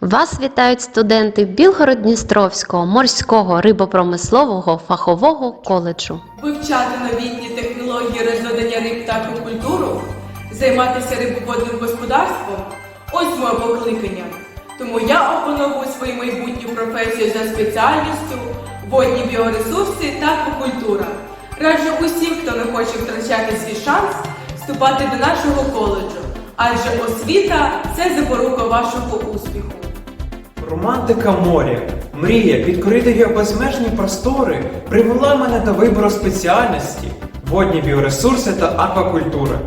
Вас вітають студенти Білгород-Дністровського морського рибопромислового фахового коледжу. вивчати новітні технології розведення риб та аквакультуру, займатися рибоводним господарством ось моє покликання. Тому я опановую свою майбутню професію за спеціальністю водні біоресурси та аквакультура. Раджу усім, хто не хоче втрачати свій шанс, вступати до нашого коледжу, адже освіта це запорука вашого успіху. Романтика моря, мрія підкорити його безмежні простори привела мене до вибору спеціальності водні біоресурси та аквакультура.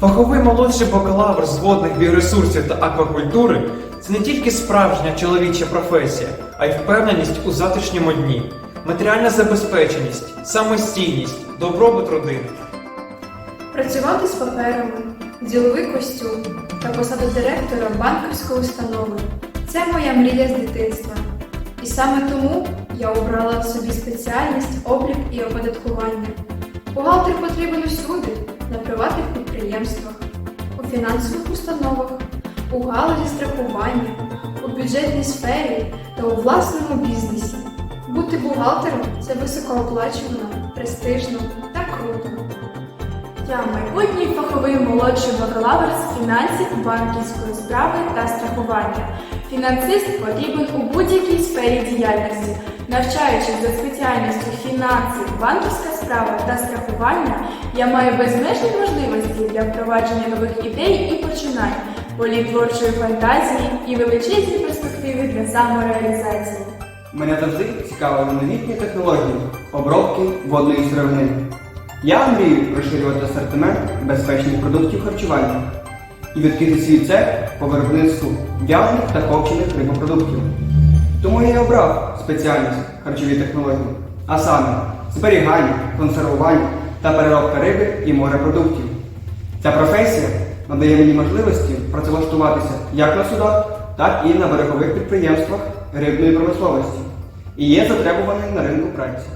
Фаховий молодший бакалавр з водних біоресурсів та аквакультури це не тільки справжня чоловіча професія, а й впевненість у завтрашньому дні, матеріальна забезпеченість, самостійність, добробут родини. Працювати з паперами, діловий костюм та посада директора банківської установи це моя мрія з дитинства. І саме тому я обрала в собі спеціальність облік і оподаткування. Бухгалтер потрібен усюди, на приватних підприємствах, у фінансових установах, у галузі страхування, у бюджетній сфері та у власному бізнесі. Бути бухгалтером це високооплачувано, престижно та круто. Я майбутній фаховий молодший бакалавр з фінансів, банківської справи та страхування. Фінансист потрібен у будь-якій сфері діяльності. Навчаючись за спеціальністю фінанси, банківська справа та страхування, я маю безмежні можливості для впровадження нових ідей і починань, політ творчої фантазії і величезні перспективи для самореалізації. Мене завжди цікавили новітні технології обробки водної сировини. Я мрію розширювати асортимент безпечних продуктів харчування і відкрити свій цех по виробництву в'ялених та копчених рибопродуктів. Тому я обрав спеціальність харчові технології, а саме зберігання, консервування та переробка риби і морепродуктів. Ця професія надає мені можливості працевлаштуватися як на судах, так і на берегових підприємствах рибної промисловості і є затребуваним на ринку праці.